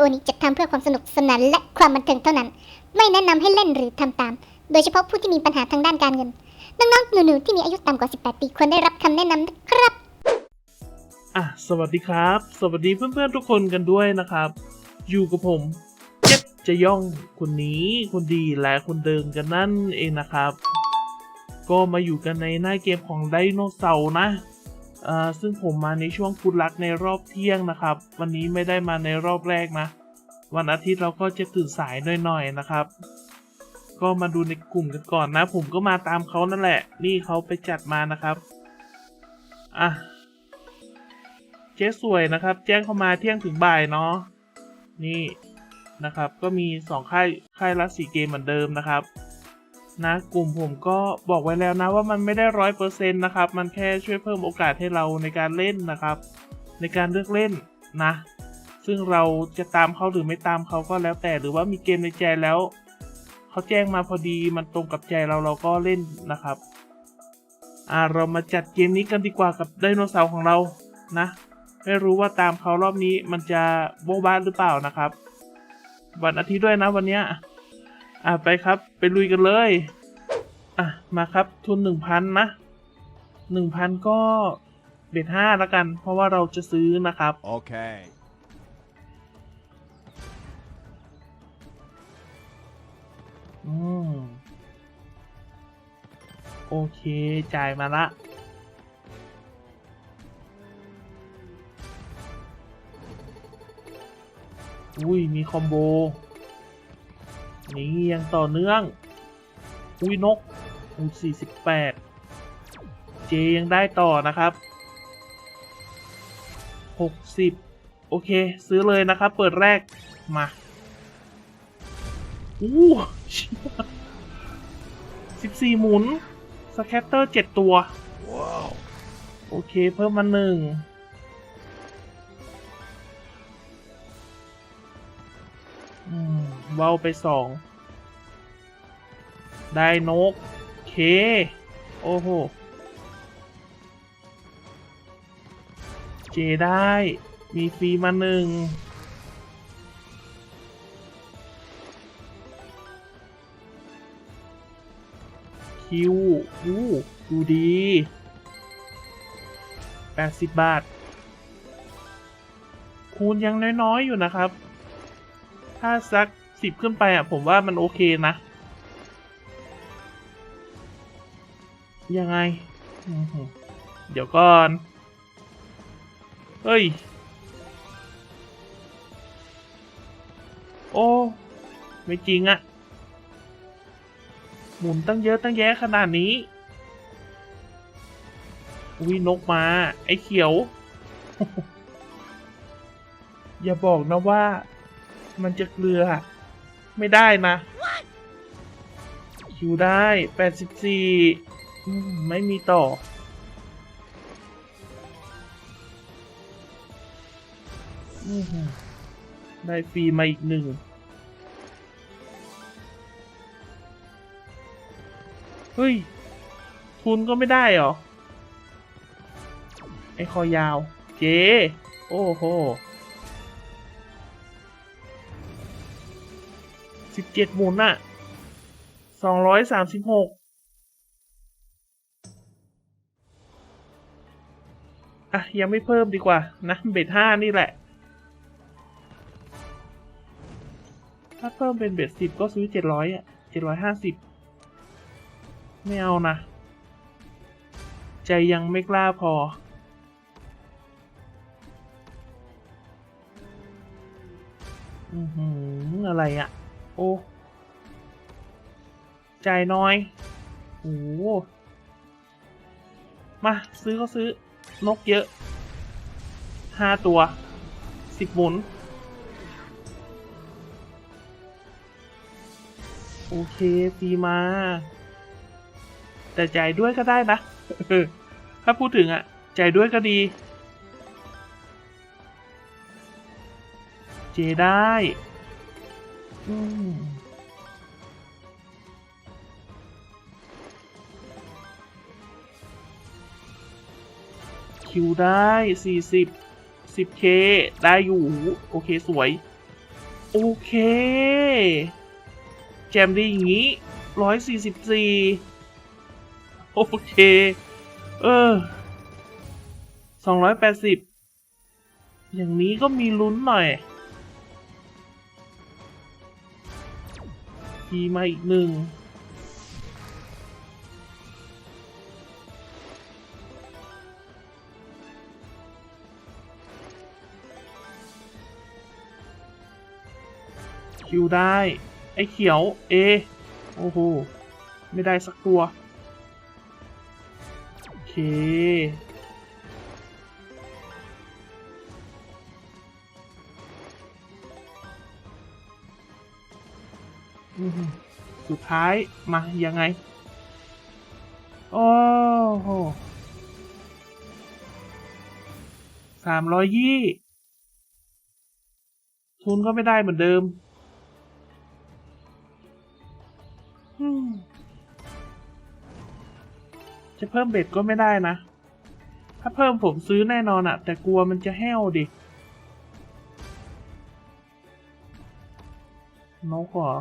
โอนี้จัดทำเพื่อความสนุกสนานและความบันเทิงเท่านั้น ไม่แนะนำให้เล่นหรือทำตาม โดยเฉพาะผู้ที่มีปัญหาทางด้านการเงิน น้องๆหนูๆที่มีอายุต่ำกว่า 18 ปีควรได้รับคำแนะนำนะครับอะสวัสดีครับ สวัสดีเพื่อนๆทุกคนกันด้วยนะครับ อยู่กับผมเจ็บจะย่องคนนี้คนดีและคนเดิมกันนั่นเองนะครับ ก็มาอยู่กันในหน้าเกมของไดโนเสาร์นะ ซึ่งผมมาในช่วงพุธรักในรอบเที่ยงนะครับ วันนี้ไม่ได้มาในรอบแรกนะ วันอาทิตย์เราก็จะตื่นสายหน่อยๆนะครับ ก็มาดูในกลุ่มกันก่อนนะ ผมก็มาตามเขานั่นแหละ นี่เขาไปจัดมานะครับอะเจ๊สวยนะครับ แจ้งเข้ามาเที่ยงถึงบ่ายเนาะนี่นะครับ ก็มีสองค่ายค่ายละสีเกมเหมือนเดิมนะครับ นะกลุ่มผมก็บอกไว้แล้วนะว่ามันไม่ได้ร้อยเปอร์เซ็นต์นะครับ มันแค่ช่วยเพิ่มโอกาสให้เราในการเล่นนะครับ ในการเลือกเล่นนะ ซึ่งเราจะตามเขาหรือไม่ตามเขาก็แล้วแต่หรือว่ามีเกมในใจแล้วเขาแจ้งมาพอดีมันตรงกับใจเราเราก็เล่นนะครับอ่าเรามาจัดเกมนี้กันดีกว่ากับไดโนเสาร์ของเรานะ ไม่รู้ว่าตามเขารอบนี้มันจะโบ๊ะบ้าหรือเปล่านะครับ วันอาทิตย์ด้วยนะวันเนี้ย อะไปครับ ไปลุยกันเลย อะ มาครับทุนหนึ่งพันนะหนึ่งพันก็เบ็ดห้าแล้วกัน เพราะว่าเราจะซื้อนะครับ Okay. อืม โอเค จ่ายมาละอุ้ย มีคอมโบ นี่ยังต่อเนื่อง อุ้ยนกอุ้ยสี่สิบแปดเจยังได้ต่อนะครับหกสิบโอเค ซื้อเลยนะครับ เปิดแรกมาอู้สิบสี่หมุน สแคตเตอร์เจ็ดตัว Wow. โอเค เพิ่มมาหนึ่ง เว้าไปสอง ได้นก เค โอ้โห เจได้ มีฟรีมาหนึ่ง คิวอู้ดูดี80 บาท คูณยังน้อย ๆ อยู่นะครับ ถ้าสัก10ขึ้นไปอะ ผมว่ามันโอเคนะ ยังไง เดี๋ยวก่อน เฮ้ย โอ้ ไม่จริงอะหมุนตั้งเยอะตั้งแยะขนาดนี้อุ้ยนกมา ไอ้เขียว อย่าบอกนะว่า มันจะเกลือ ไม่ได้นะคิวได้แปดสิบสี่ไม่มีต่อ ได้ฟรีมาอีกหนึ่งเฮ้ยทุนก็ไม่ได้เหรอ ไอคอยาว เจ โอ้โห สิบเจ็ดหมุนอะสองร้อยสามสิบหกอะ ยังไม่เพิ่มดีกว่า นะ เบ็ดห้านี่แหละ ถ้าเพิ่มเป็นเบ็ดสิบก็ซื้อเจ็ดร้อยอะเจ็ดร้อยห้าสิบไม่เอานะ ใจยังไม่กล้าพอ อือหือ อะไรอะ่ะ อ้ใจายน้อยโอ้มาซื้อก็ซื้อนกเยอะห้าตัวสิบหมุน โอเคฟรีมา แต่จ่ายด้วยก็ได้นะ ถ้าพูดถึงอะจ่ายด้วยก็ดี เจได้ คิวได้40 10k ได้อยู่โอเคสวย โอเค แจมดีอย่างนี้ร้อยสี่สิบสี่โอเค เออสองร้อยแปดสิบอย่างนี้ก็มีลุ้นหน่อย ทีมาอีกหนึ่งคิวได้ ไอ้เขียว เอ โอ้โห ไม่ได้สักตัว โอเค ท้ายมายังไง โอ้โหสามร้อยยี่ ทุนก็ไม่ได้เหมือนเดิมอืมจะเพิ่มเบ็ดก็ไม่ได้นะ ถ้าเพิ่มผมซื้อแน่นอนอะแต่กลัวมันจะแห้วดิ นกเหรอ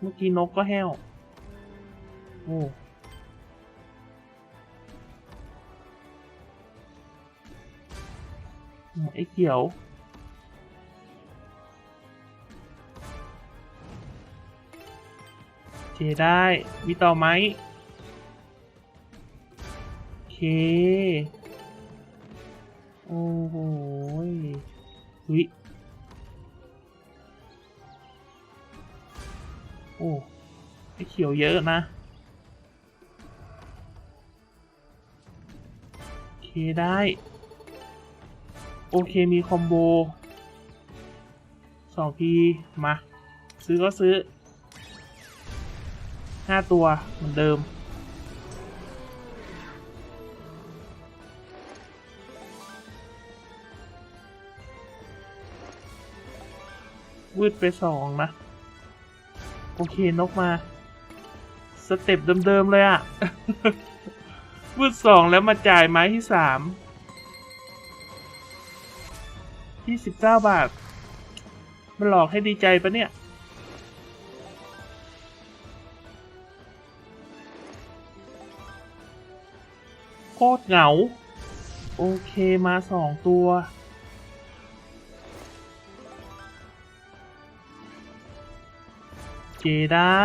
เมื่อกี้นกก็แห้ว โอ้ไอ้เขียว เคได้ มีต่อไหมโอเค โอ้โหย โอ้ไอเขียวเยอะนะโอเคได้ โอเคมีคอมโบสองทีมา ซื้อก็ซื้อห้าตัวเหมือนเดิมวืดไปสองนะ โอเคนกมา สเต็ปเดิมๆเลยอะวืดสองแล้วมาจ่ายไม้ที่สามที่สิบเก้าบาท มันหลอกให้ดีใจปะเนี่ย โคตรเหงา โอเคมาสองตัว เจได้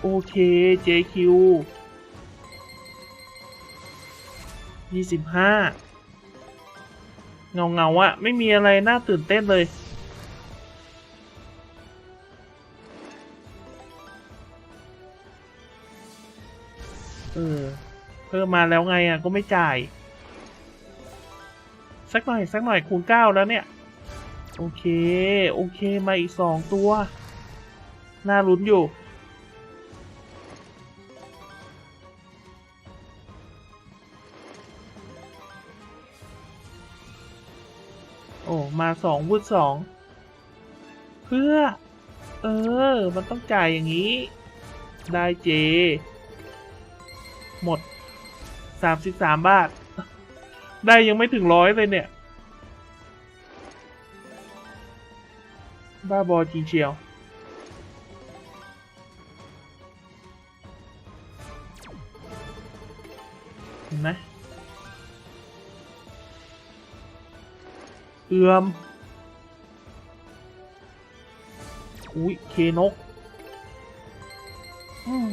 โอเค JQ ยี่สิบห้าเงาเงาอะไม่มีอะไรน่าตื่นเต้นเลย เออ เพิ่มมาแล้วไงอะก็ไม่จ่าย สักหน่อย สักหน่อยคูณเก้าแล้วเนี่ย โอเค โอเค มาอีกสองตัว น่าลุ้นอยู่ โอ้ มาสองวุดสองเพื่อ เออ มันต้องจ่ายอย่างนี้ ได้เจ หมดสามสิบสามบาท ได้ยังไม่ถึงร้อยเลยเนี่ย บ้าบอจริงเชียว เอือมอุ๊ยเคนกอืม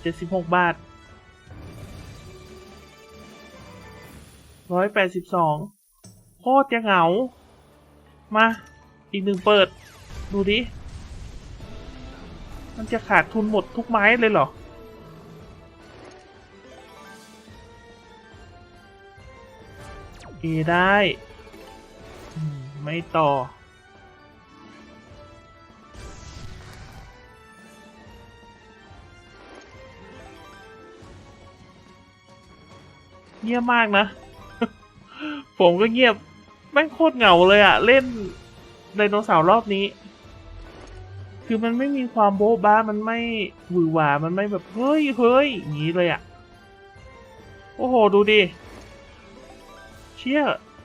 เจ็ดสิบหกบาทร้อยแปดสิบสองโคตรจะเหงา มา อีกหนึ่งเปิด ดูดิ มันจะขาดทุนหมดทุกไม้เลยเหรอ เอได้อืม ไม่ต่อ เงียบมากนะ ผมก็เงียบแม่งโคตรเหงาเลยอะเล่นไดโนเสาร์รอบนี้ คือมันไม่มีความโบ๊ะบ้ามันไม่หวือหวา มันไม่แบบเฮ้ยเฮ้ยอย่างนี้เลยอะโอ้โห ดูดิ เชี่ย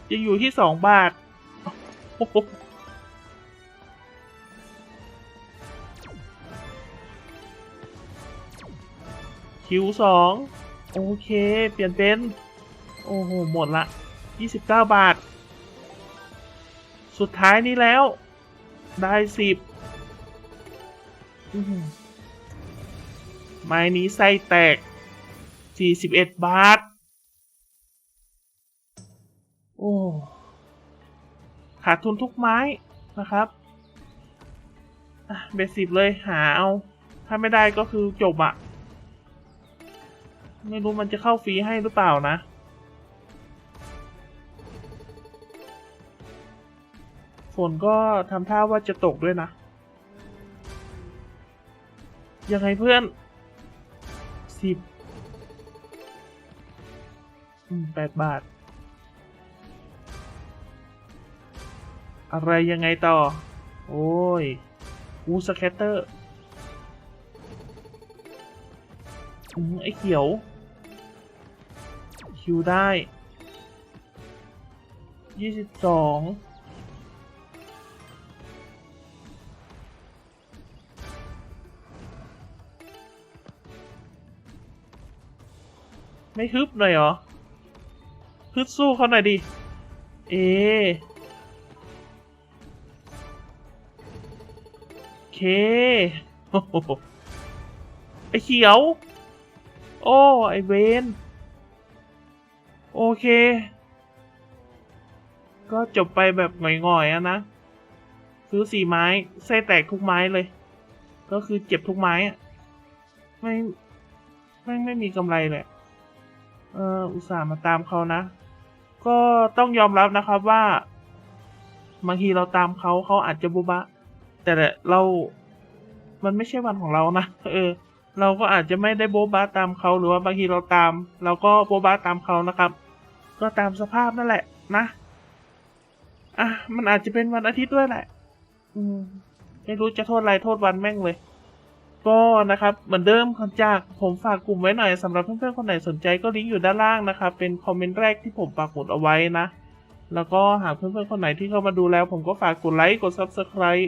จะอยู่ที่สองบาท คิวสองโอเค เปลี่ยนเป็น โอ้โห หมดละ 29 บาท สุดท้ายนี้แล้ว ได้สิบไม้นี้ไส้แตก 41 บาท โอ้ ขาดทุนทุกไม้นะครับเบสิบเลยหาเอา ถ้าไม่ได้ก็คือจบอะไม่รู้มันจะเข้าฟรีให้หรือเปล่านะ ฝนก็ทำท่าว่าจะตกด้วยนะ ยังไงเพื่อนสิบแปดบาท อะไรยังไงต่อ โอ้ย อูสแคตเตอร์อืมไอ้เขียว คิวได้ยี่สิบสองไม่ฮึบหน่อยเหรอฮึดสู้เขาหน่อยดิ เอ เคโอ้โหไอเขียว โอ้ ไอเวนโอเค ก็จบไปแบบง่อยๆอะนะ ซื้อสี่ไม้ไส้แตกทุกไม้เลย ก็คือเจ็บทุกไม้อะไม่ไม่ไม่มีกำไรเลยเอออุตส่าห์มาตามเขานะ ก็ต้องยอมรับนะครับว่าบางทีเราตามเขาเขาอาจจะบุบะ แต่เรามันไม่ใช่วันของเรานะเออ เราก็อาจจะไม่ได้โบบะตามเขาหรือว่าบางทีเราตาม เราก็โบบะตามเขานะครับ ก็ตามสภาพนั่นแหละนะอะมันอาจจะเป็นวันอาทิตย์ด้วยแหละ อืมไม่รู้จะโทษอะไรโทษวันแม่งเลย ก็นะครับ เหมือนเดิมครับจากผมฝากกลุ่มไว้หน่อยสำหรับเพื่อนๆคนไหนสนใจก็ลิงก์อยู่ด้านล่างนะครับ เป็นคอมเมนต์แรกที่ผมปักหมุดเอาไว้นะ แล้วก็หากเพื่อนๆคนไหนที่เข้ามาดูแล้ว ผมก็ฝากกดไลค์กด Subscribe